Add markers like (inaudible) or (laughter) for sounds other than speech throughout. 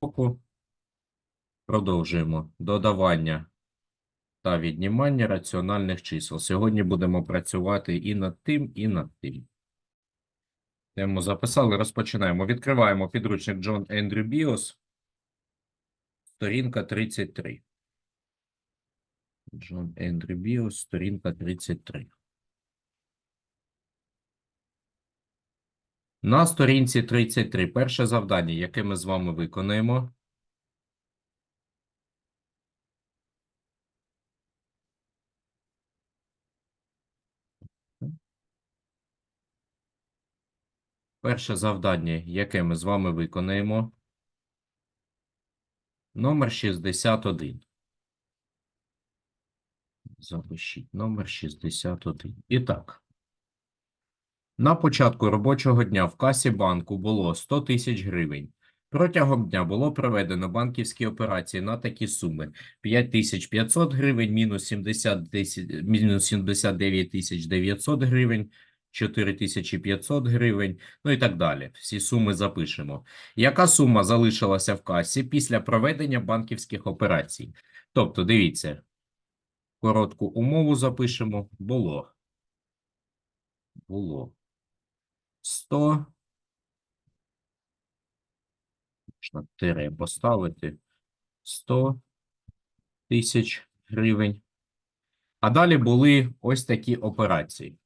уроку. Продовжуємо додавання та віднімання раціональних чисел. Сьогодні будемо працювати і над тим, і над тим. Тему записали, розпочинаємо. Відкриваємо підручник Джон Ендрю Біос, сторінка 33. Джон Ендрю Біос, сторінка 33. На сторінці 33 перше завдання, яке ми з вами виконаємо. Перше завдання, яке ми з вами виконаємо. Номер 61. Запишіть номер 61. І так. На початку робочого дня в касі банку було 100 тисяч гривень. Протягом дня було проведено банківські операції на такі суми: 5500 гривень, мінус 70 тисяч- мінус 79 тисяч 900 гривень, 4500 гривень, ну і так далі. Всі суми запишемо. Яка сума залишилася в касі після проведення банківських операцій? Тобто, дивіться, коротку умову запишемо. Було. Було. 100. Можна тире поставити. 100 тисяч гривень. А далі були ось такі операції.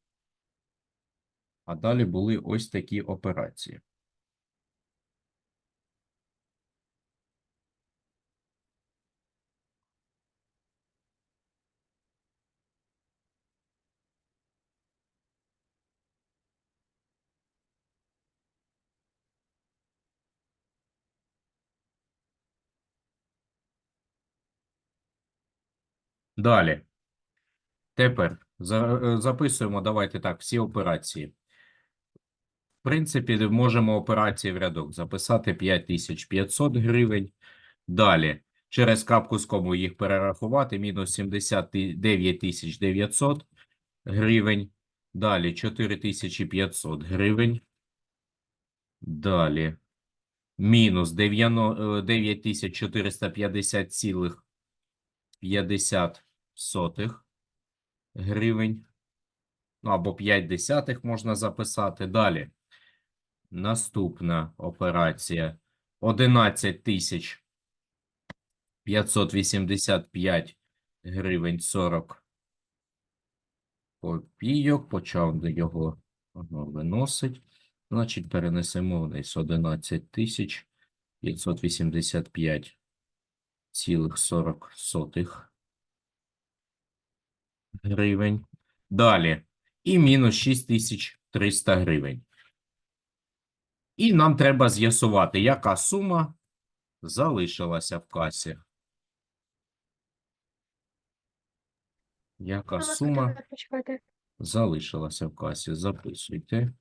А далі були ось такі операції. Далі. Тепер е, записуємо, давайте так, всі операції. В принципі, можемо операції в рядок записати 5500 гривень. Далі, через крапку з кому їх перерахувати, мінус 79 900 гривень. Далі 4500 гривень. Далі, мінус 9450,50 сотих гривень. Ну, або 5 десятих можна записати. Далі. Наступна операція. 11 тисяч 585 гривень 40 копійок. Почав його воно виносить. Значить, перенесемо вниз 11 тисяч 585 цілих 40 сотих гривень. Далі. І мінус 6300 гривень. І нам треба з'ясувати, яка сума залишилася в касі. Яка сума залишилася в касі? Записуйте.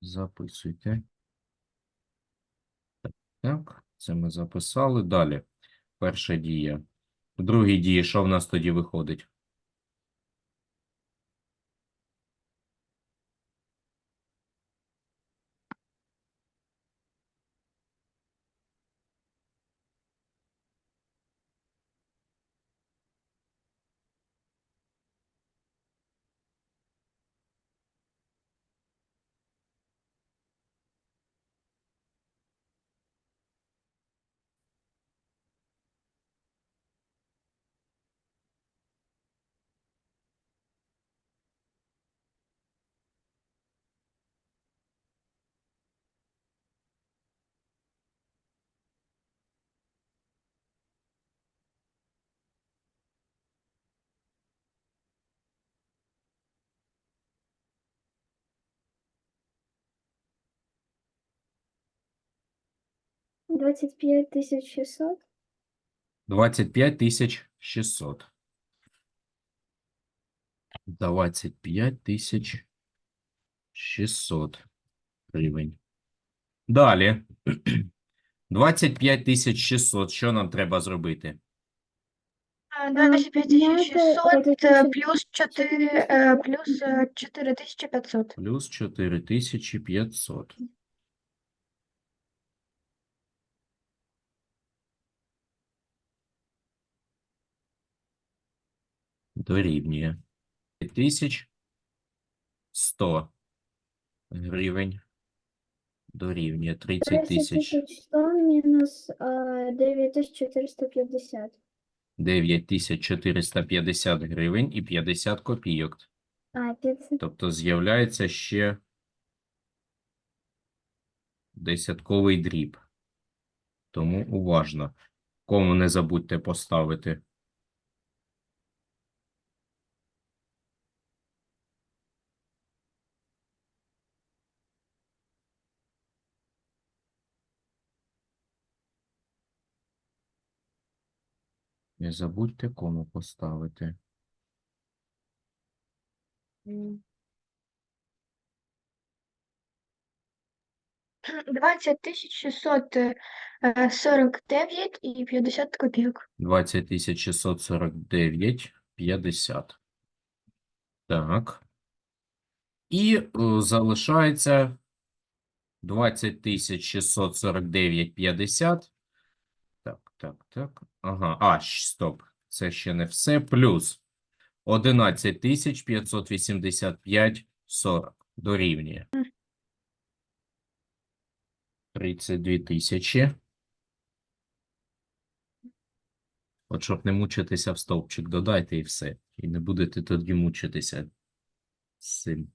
Записуйте. Так, це ми записали. Далі. Перша дія. В другій дії, що в нас тоді виходить? (clears throat) Двадцять п'ять тисяч шістсот. 25 тисяч 600. 25 тисяч 600 гривень. Далі. 25 тисяч 600. Що нам треба зробити? Е, 25 знаєте, 600 от е, це- плюс 4, е, плюс е, 4500. Плюс 4500. Дорівнює 1100 гривень. Дорівнює 30 тисяч 100 мінус е, 9450. 9450 гривень і 50 копійок. А, 50. Тобто з'являється ще десятковий дріб. Тому уважно. Кому не забудьте поставити. Не забудьте, кому поставити. Двадцять тисяч шістсот е, сорок дев'ять і 50 копійок. 20 649, 50. Так. І е, залишається 20 649, 50. Так, так. Ага, а, стоп. Це ще не все. Плюс 11 585, 40. Дорівнює. 32 тисячі. От щоб не мучитися в стовпчик, додайте і все. І не будете тоді мучитися з цим.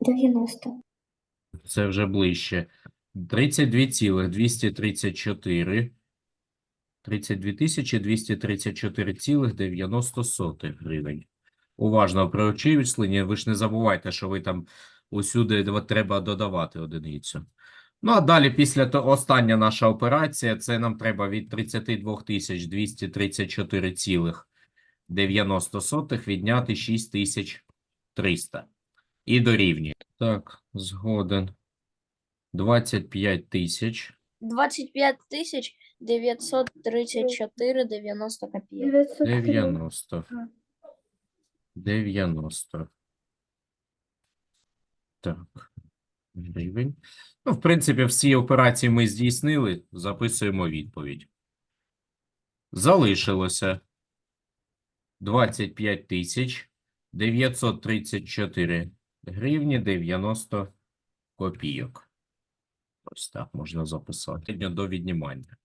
Дев'яносто. Це вже ближче. 32,234. 32 тисячі 234,90 гривень. Уважно при очисленні. Ви ж не забувайте, що ви там усюди треба додавати одиницю. Ну, а далі, після того, остання наша операція, це нам треба від 32 тисяч 234,90 відняти 6300. І дорівнює. Так, згоден. 25 тисяч. 25 тисяч 934 90 копійок. 90. 90. Так. Гривень. Ну, в принципі, всі операції ми здійснили. Записуємо відповідь. Залишилося 25 тисяч 934 гривні 90 копійок. Ось так можна записати до віднімання.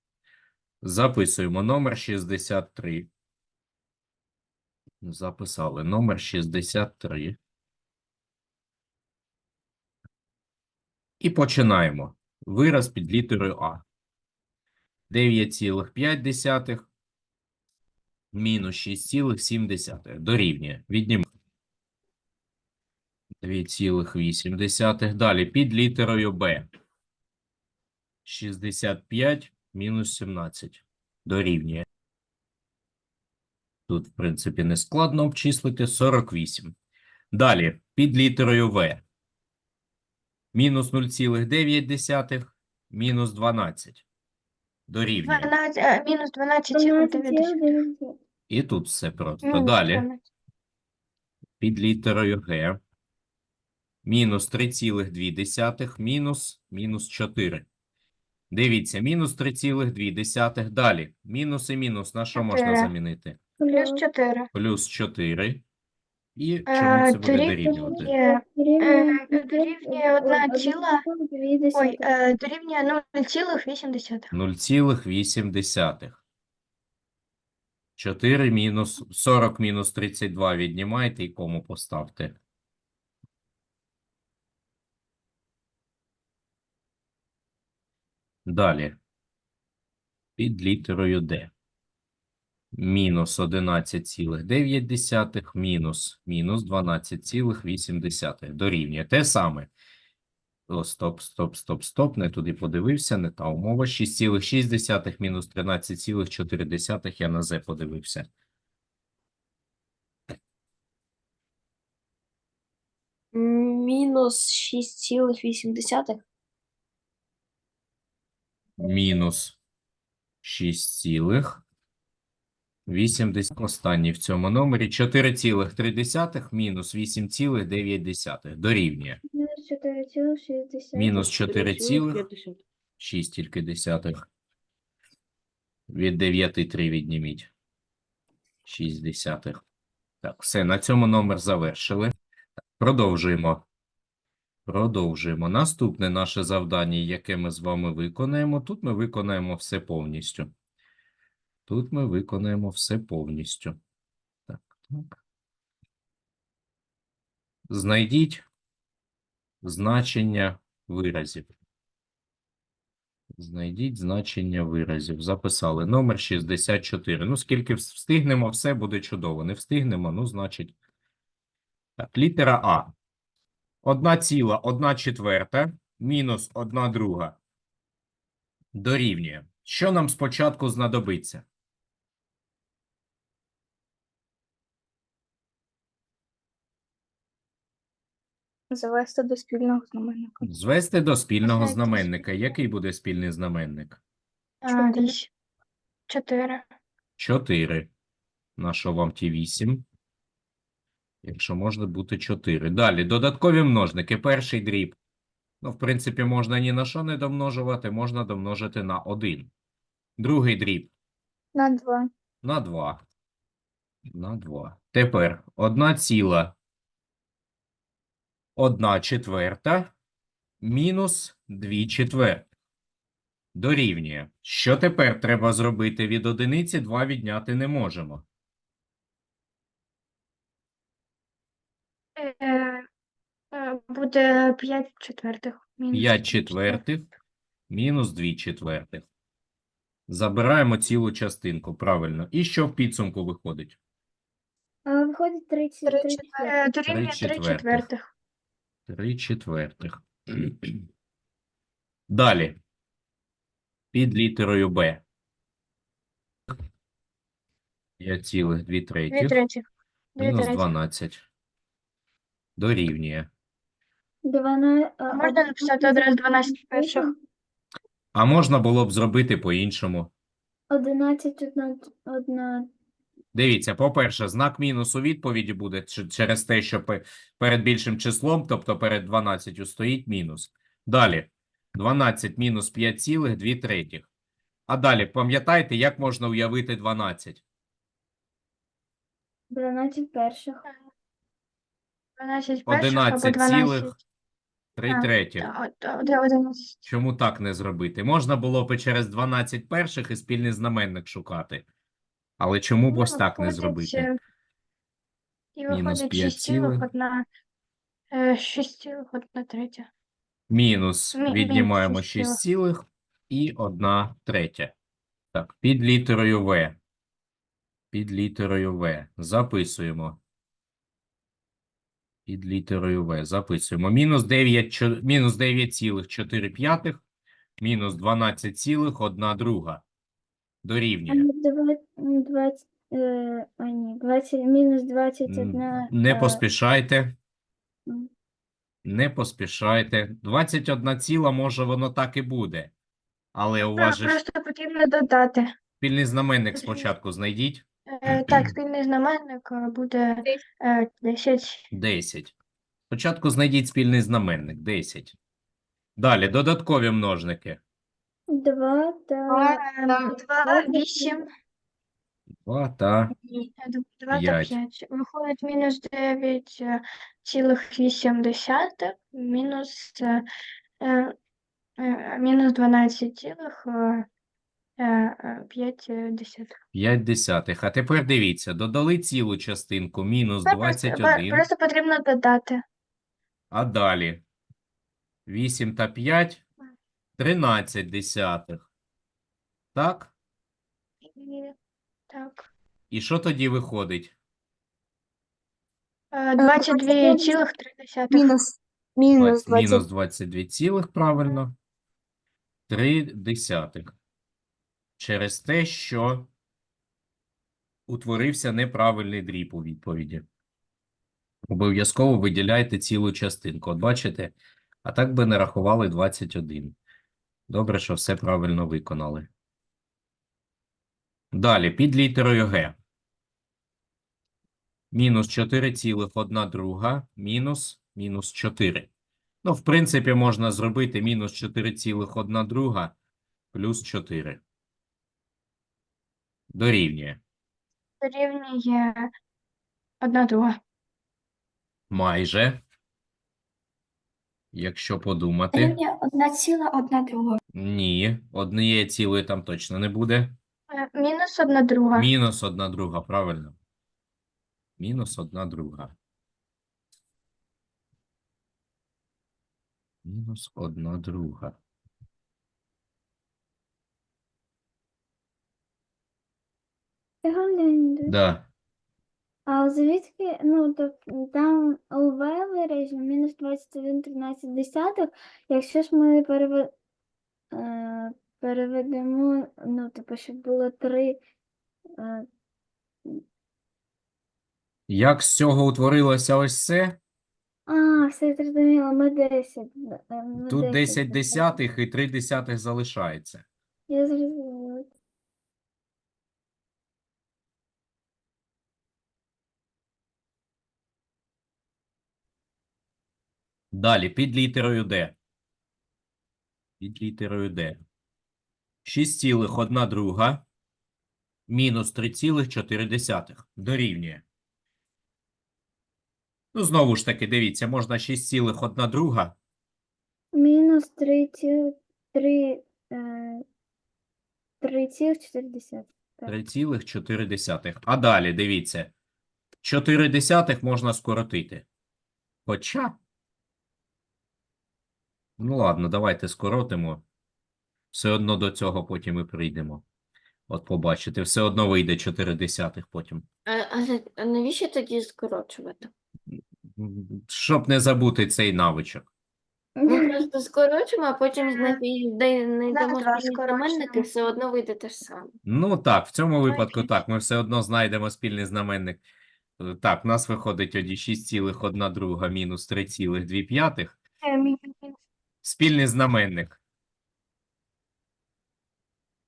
Записуємо номер 63. Записали номер 63. І починаємо. Вираз під літерою А. 9,5 мінус 6,7 дорівнює. Віднімаємо. 2,8. Далі під літерою Б. 65 мінус 17 дорівнює. Тут, в принципі, не складно обчислити 48. Далі, під літерою В. Мінус 0,9, мінус 12. Дорівнює. 12, е, мінус 12,9. І тут все просто. Мінус Далі, під літерою Г. Мінус 3,2, мінус, мінус 4. Дивіться, мінус 3,2. Далі, мінус і мінус. На що можна замінити? Плюс 4. Плюс 4. І Е, чому це буде дорівнювати? Е, дорівнює одна ціла- Ой, е, дорівнює 0,8. 0,8. 4 мінус 40 мінус 32 віднімайте і кому поставте. Далі. Під літерою Д. Мінус 11,9 мінус мінус 12,8 дорівнює. Те саме. О, стоп, стоп, стоп, стоп. Не туди подивився, не та умова. 6,6 мінус 13,4 я на З подивився. Мінус 6,8. Мінус 6 цілих 80 останній в цьому номері. 4,3 мінус 8,9 дорівнює. Мінус 4,6. Мінус 4,6 тільки десятих. Від 9 3 відніміть. 6 десятих. Так, все, на цьому номер завершили. Продовжуємо. Продовжуємо. Наступне наше завдання, яке ми з вами виконаємо. Тут ми виконаємо все повністю. Тут ми виконаємо все повністю. Так, так. Знайдіть значення виразів. Знайдіть значення виразів. Записали. Номер 64. Ну, скільки встигнемо, все буде чудово. Не встигнемо, ну, значить. Так, літера А. Одна ціла, одна четверта, мінус одна друга. Дорівнює. Що нам спочатку знадобиться? Завести до спільного знаменника. Звести до спільного Знаєте, знаменника. Який буде спільний знаменник? А, вісім. Чотири. 4. На що вам ті 8? Якщо можна бути 4. Далі, додаткові множники. Перший дріб. Ну, в принципі, можна ні на що не домножувати, можна домножити на 1. Другий дріб На два. на 2. На 2. Тепер 1 ціла 1 четверта мінус 2 четверти. Дорівнює. Що тепер треба зробити? Від одиниці 2 відняти не можемо. Е, е, Буде п'ять четвертих. 5 четвертих мінус 2 четвертих. Забираємо цілу частинку, правильно. І що в підсумку виходить? Виходить 30. Три 30. четвер- е, Три три четвертих. Четвертих. 3 четвертих. Далі. Під літерою Б. 5,2 Дві третіх третіх. Мінус третіх. 12. Дорівнює. Двана- Можна написати одразу 12 перших. А можна було б зробити по-іншому. 11, одна, одна. Дивіться, по-перше, знак мінус у відповіді буде через те, що перед більшим числом, тобто перед 12 стоїть мінус. Далі 12 мінус 5,2 третіх. А далі, пам'ятаєте, як можна уявити 12? 12 перших. 12 перших або 11 12. цілих 3 А, третіх. та, от- от- де 11. Чому так не зробити? Можна було б через 12 перших і спільний знаменник шукати. Але чому б ось Ну, так не зробити? е, І Мінус виходить 6 5 цілих, цілих. одна, е, 6 третя. Мінус Мі- віднімаємо шість 6 цілих і 1 третя. Так, під літерою В. Під літерою В. Записуємо. Під літерою В. Записуємо. Мінус 9, чо- мінус 9,4 п'ятих, мінус 12,1 друга. Дорівнює. Не 20, е, а ні, 20, мінус 21. М, Не е, поспішайте. м. Не поспішайте. 21 ціла, може, воно так і буде. Але у вас же ж Просто потрібно додати. спільний знаменник спочатку знайдіть. Е, Так, спільний знаменник е, буде е, 10. 10. Спочатку знайдіть спільний знаменник 10. Далі додаткові множники. 2 та 2, 8, 2 та 2 та П'ять. 5. Виходить мінус 9 е, цілих 8 десятих, мінус, е, е, е, мінус 12 цілих е, е, 5 десятих. А тепер дивіться, додали цілу частинку мінус Просто- ба- 21, Просто потрібно додати. а далі 8 та 5 – 13 десятих. Так? І, так. І що тоді виходить? Е, 22 цілих 3 десятих. Мінус. Мінус Мінус 20. 22 цілих, правильно. 3 десятих. Через те, що утворився неправильний дріб у відповіді. Обов'язково виділяйте цілу частинку. От бачите, а так би не рахували 21. Добре, що все правильно виконали. Далі, під літерою Г. Мінус 4,1 друга, мінус, мінус 4. Ну, в принципі, можна зробити мінус 4,1 друга плюс 4. Дорівнює. Дорівнює одна друга. Майже. Якщо подумати. Дорівнює одна ціла, одна друга. Ні, однієї цілої там точно не буде. Мінус одна друга. Мінус одна друга, правильно. Мінус одна друга. Мінус одна друга. Да. А звідки, ну, то, там у В виражено мінус 21 13 десятих, якщо ж ми переве, е, переведемо, ну, типу, щоб було 3, е, Як з цього утворилося ось це? а, все зрозуміло, ми 10. е, ми Тут 10 10 десятих і 3 десятих залишається. Я зрозуміла. Далі, під літерою Д. Під літерою Д. 6,1 друга мінус 3,4 дорівнює. Ну, знову ж таки, дивіться, можна 6,1 друга Мінус 3, 3, е, 3,4. 3,4. А далі, дивіться, 4 десятих можна скоротити. Хоча. Ну ладно, давайте скоротимо. Все одно до цього потім і прийдемо. От побачите, все одно вийде 4 десятих потім. А, а, а навіщо тоді скорочувати? Щоб не забути цей навичок. Ми просто скорочимо, а потім знайдемо знаменники, все одно вийде те ж саме. Ну так, в цьому випадку так, ми все одно знайдемо спільний знаменник. Е, Так, у нас виходить тоді 6,1 друга мінус 3,2 п'ятих. Е, Спільний знаменник.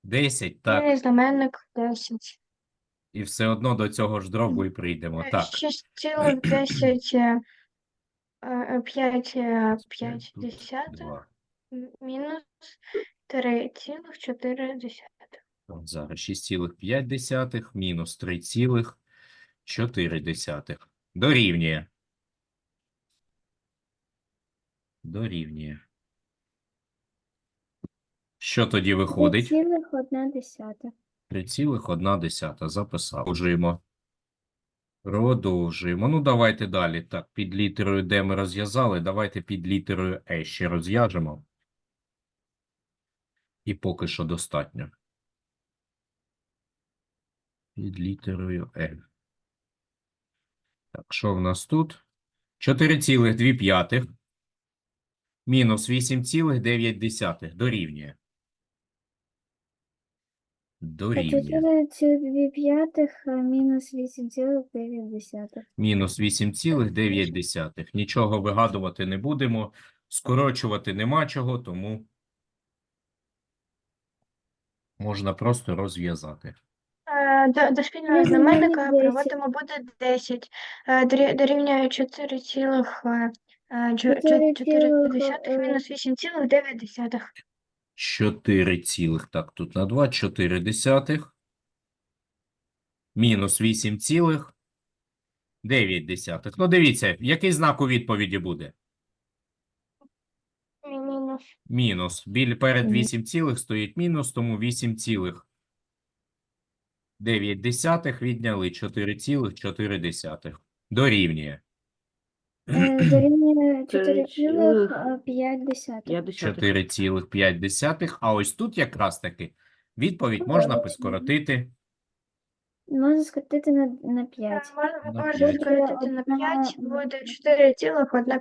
10, так. Знаменник 10. І все одно до цього ж дробу і прийдемо. Е, Так. 6,10 5 Це 5 тут десятих два. мінус 3,4 десятих. От зараз 6,5 мінус 3,4. Дорівнює. Дорівнює. Що тоді виходить? 3,1 десята. 3,1 записав. Продовжуємо. Продовжуємо. Ну, давайте далі. Так, під літерою Д ми розв'язали. Давайте під літерою Е ще розв'яжемо. І поки що достатньо. Під літерою Е. Так, що в нас тут? 4,2 мінус 8,9 дорівнює. Дорівнює. 4,2 мінус 8,9. Мінус 8,9. Нічого вигадувати не будемо. Скорочувати нема чого, тому можна просто розв'язати. Е, До, до спільного знаменника знаменник 10. приводимо буде 10. Е, дорі- Дорівнює 4 цілих е, е, чо- чо- 4 4 цілих, десятих мінус 8,9 десятих. 4 цілих, так, тут на 2, 4 десятих. Мінус 8 цілих, 9 десятих. Ну, дивіться, який знак у відповіді буде? Мінус. Мінус. Біль перед 8 цілих стоїть мінус, тому 8 цілих 9 десятих відняли 4 цілих 4 десятих. Дорівнює. Е, Дорівнює 4,5 4,5. А ось тут якраз таки відповідь можна скоротити. Можна скоротити на, на 5. Можна На можна п'ять. скоротити на 5, буде 4 цілих 1.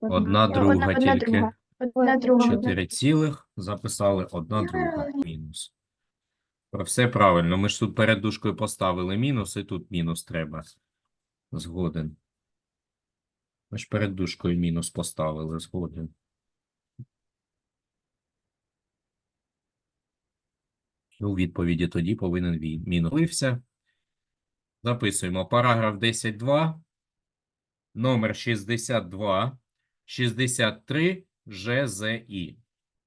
Одна Одна- друга тільки. Одна друга. 4 цілих записали, одна друга мінус. Про все правильно. Ми ж тут перед дужкою поставили мінус, і тут мінус треба. Згоден. Ми ж перед дужкою мінус поставили, згоден. У відповіді тоді повинен він мінулився. Записуємо параграф 10.2, номер 62, 63 ЖЗІ.